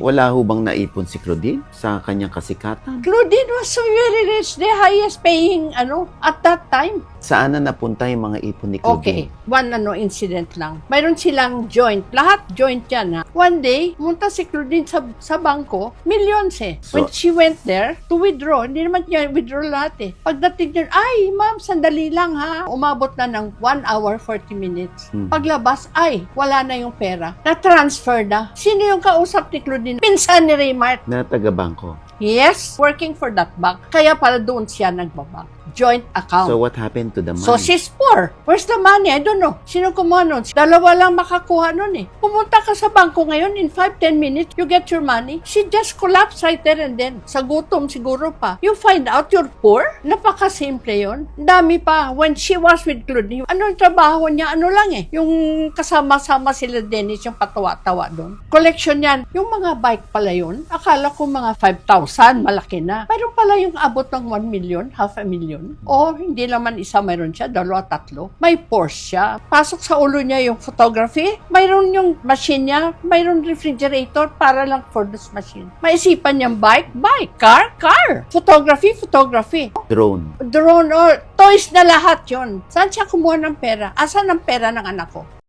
Wala ho bang naipon si Claudine sa kanyang kasikatan? Claudine was so very rich, the highest paying, ano, at that time. Saan na napunta yung mga ipon ni Okay, Claudine? one ano incident lang. Mayroon silang joint. Lahat joint yan ha. One day, pumunta si Claudine sa, sa bangko, millions eh. So- When she went there to withdraw, hindi naman niya withdraw lahat eh. Pagdating niya, ay ma'am, sandali lang ha. Umabot na ng 1 hour 40 minutes. Hmm. Paglabas, ay, wala na yung pera. Na-transfer na. Sino yung kausap ni Claudine? Pinsan ni Raymart. Na taga-bangko. Yes, working for that bank. Kaya pala doon siya nagbabank. Joint account. So what happened to the money? So she's poor. Where's the money? I don't know. Sino kumuha nun? Dalawa lang makakuha nun eh. Pumunta ka sa bangko ngayon, in 5-10 minutes, you get your money. She just collapsed right there and then. Sa gutom siguro pa. You find out you're poor? Napakasimple yun. Ang Dami pa. When she was with Claudine, ano yung trabaho niya? Ano lang eh. Yung kasama-sama sila Dennis, yung patawa-tawa doon. Collection yan. Yung mga bike pala yun, akala ko mga 5,000, malaki na. Mayroon pala yung abot ng 1 million, half a million. O hindi naman isa mayroon siya, dalawa, tatlo. May Porsche siya. Pasok sa ulo niya yung photography. Mayroon yung machine niya. Mayroon refrigerator para lang for this machine. Maisipan niyang bike, bike. Car, car. Photography, photography. Drone. Drone or toys na lahat yon. Saan siya kumuha ng pera? Asan ang pera ng anak ko?